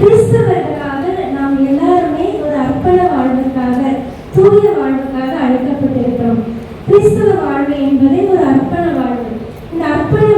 கிறிஸ்தவர்களாக நாம் எல்லாருமே ஒரு அர்ப்பண வாழ்வுக்காக தூய வாழ்வுக்காக அழைக்கப்பட்டிருக்கிறோம். கிறிஸ்தவ வாழ்வு என்பதே ஒரு அர்ப்பண வாழ்வு. இந்த அர்ப்பண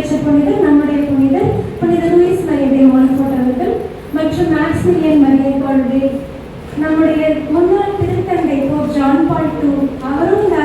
சேர்த்த புனிதர் நம்முடைய புனிதர் புனித லூயிஸ் மரியதை மோனப்போட்டவர்கள் மற்றும் மேக்ஸ்மிலியன் மரிய கொள்கை நம்முடைய முன்னாள் திருத்தந்தை போர் ஜான் பால் டூ அவரும் இந்த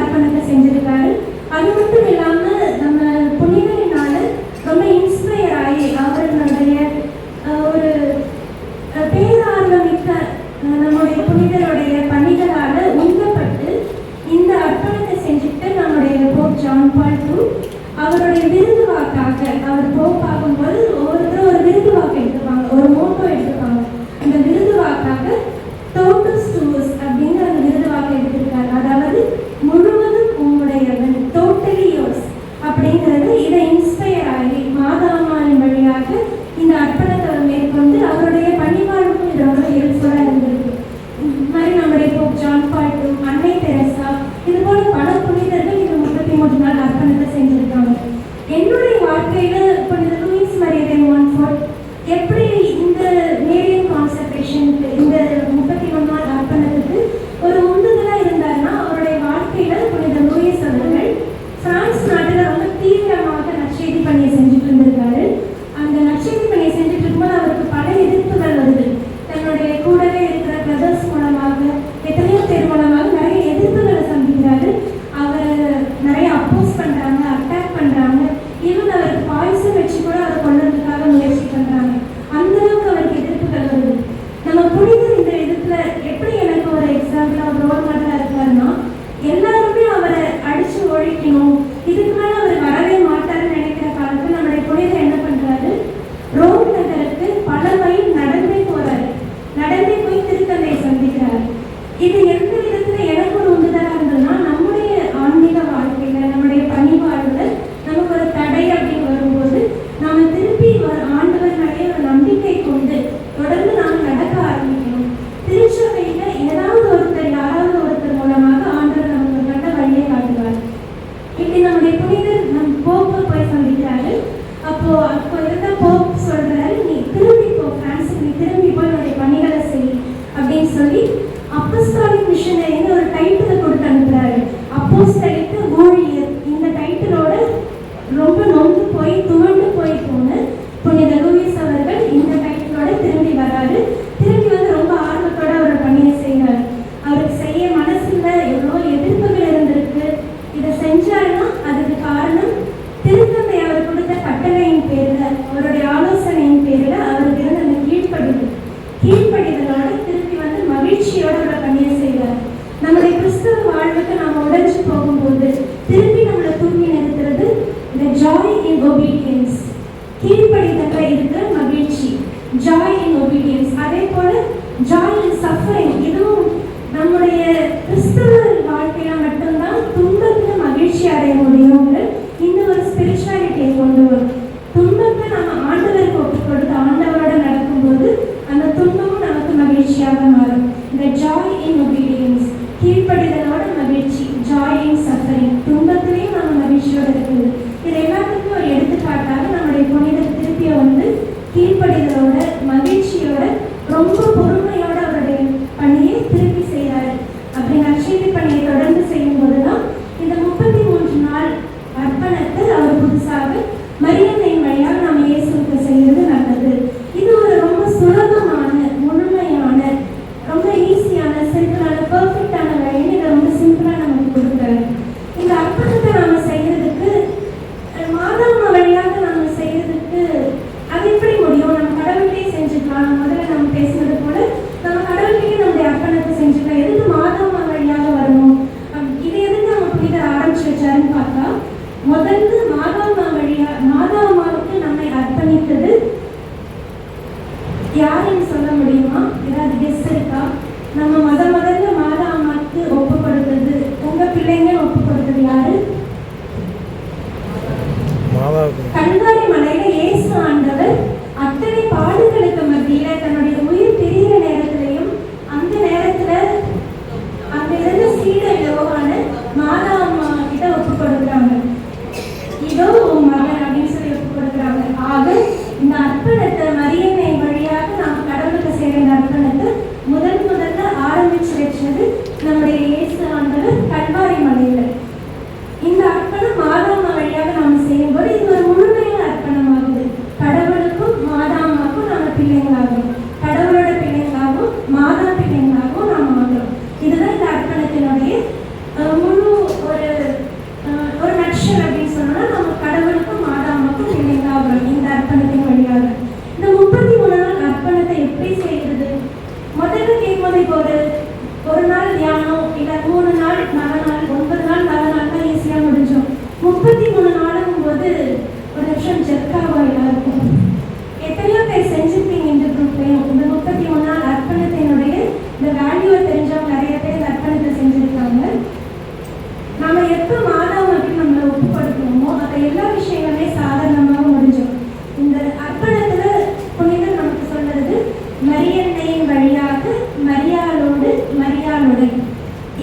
மரியாளுடன்.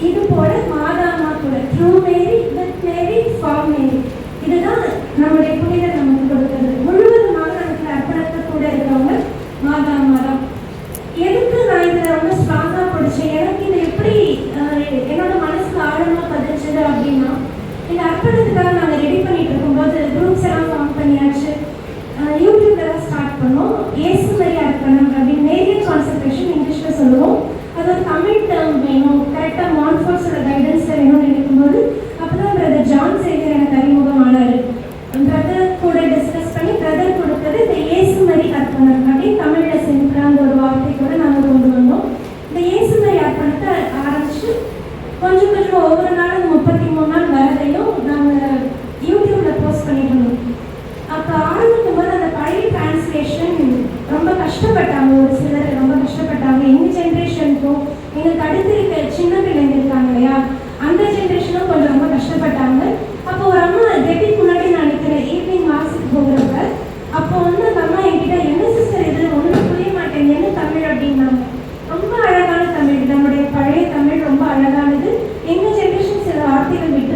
இது போல மாதாமா கூட ட்ரூ மேரி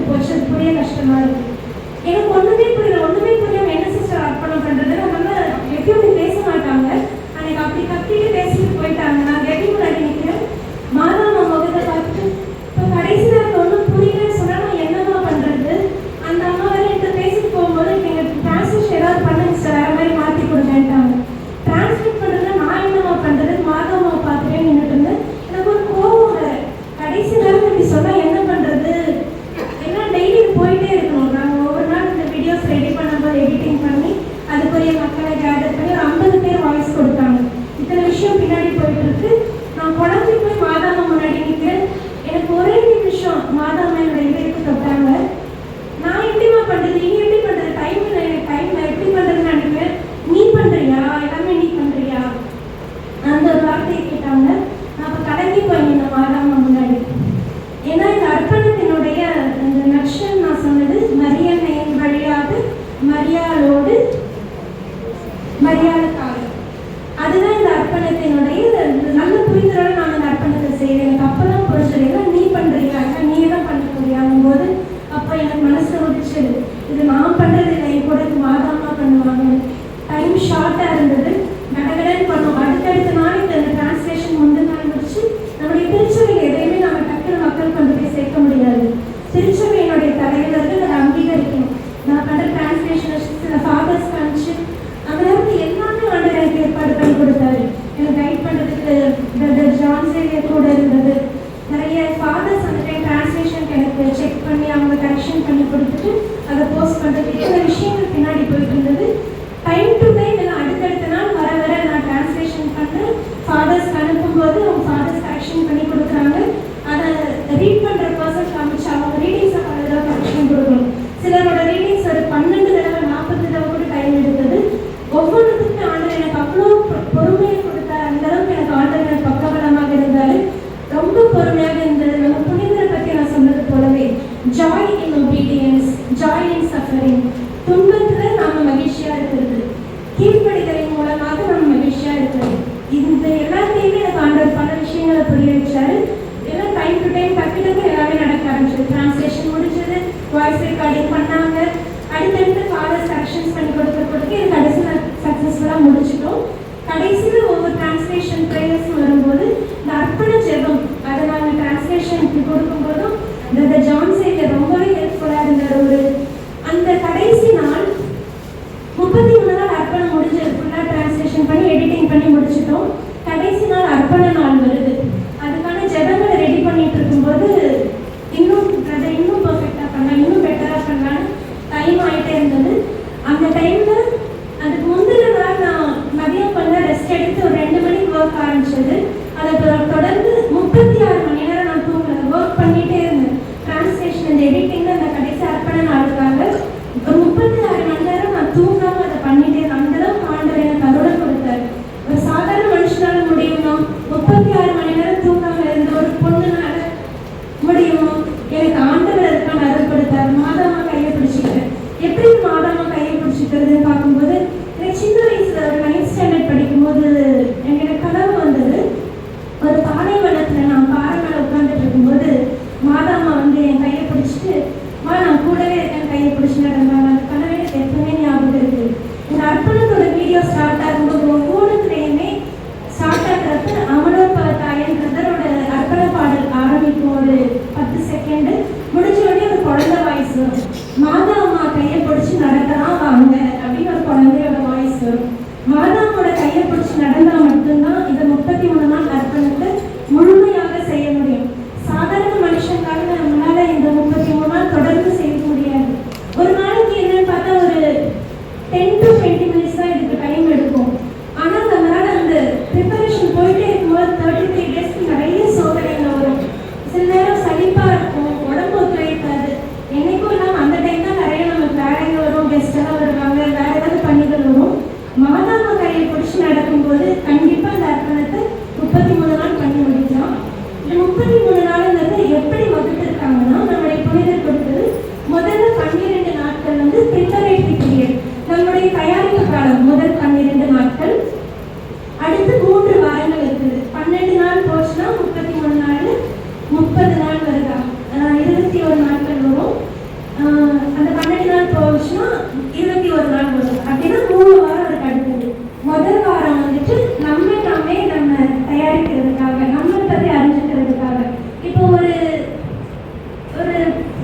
ವರ್ಷದ ಕೂಡ ಕಷ್ಟ ಮಾಡಿದ್ವಿ மாதாமா முன்னாடி எனக்கு ஒரே நிமிஷம் மாதாமா என்னோட இதயத்தை தொட்டாங்க short ட்ரீட் பண்ற பர்சன்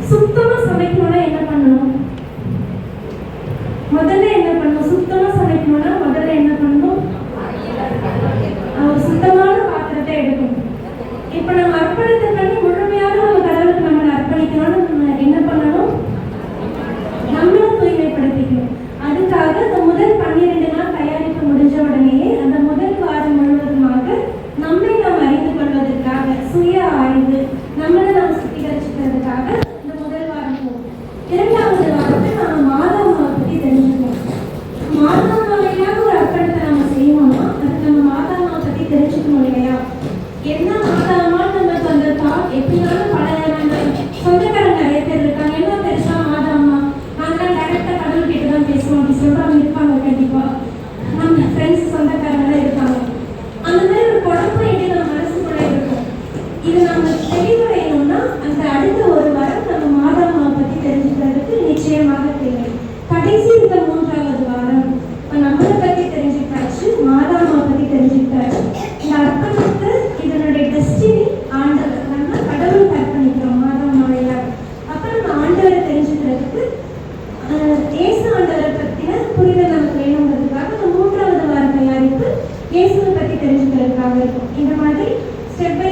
சுத்தமா சமைக்கணும்னா என்ன பண்ணணும் முதல்ல தெரிஞ்சுக்கணும் இல்லையா? என்ன புரிதல் நமக்கு வேணுங்கிறதுக்காக அந்த மூன்றாவது வார தயாரிப்பு இயேசுவை பற்றி தெரிஞ்சுக்கிறதுக்காக இருக்கும். இந்த மாதிரி ஸ்டெப் பை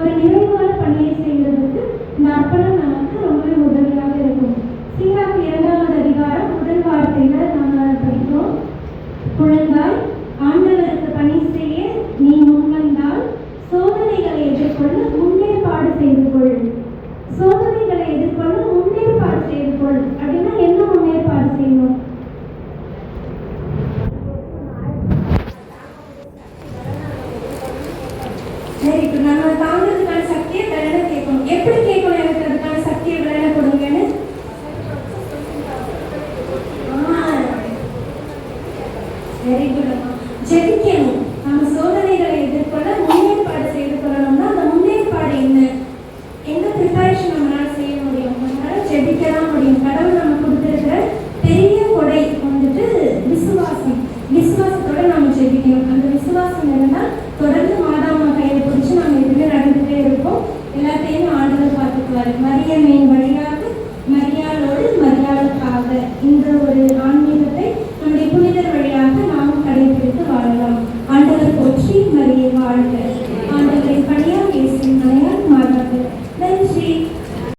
ஒரு நிறைவான பணியை செய்வதற்கு நான் వెరీ గుడ్ అమ్మ జగిత్యము ఆమె సోదరు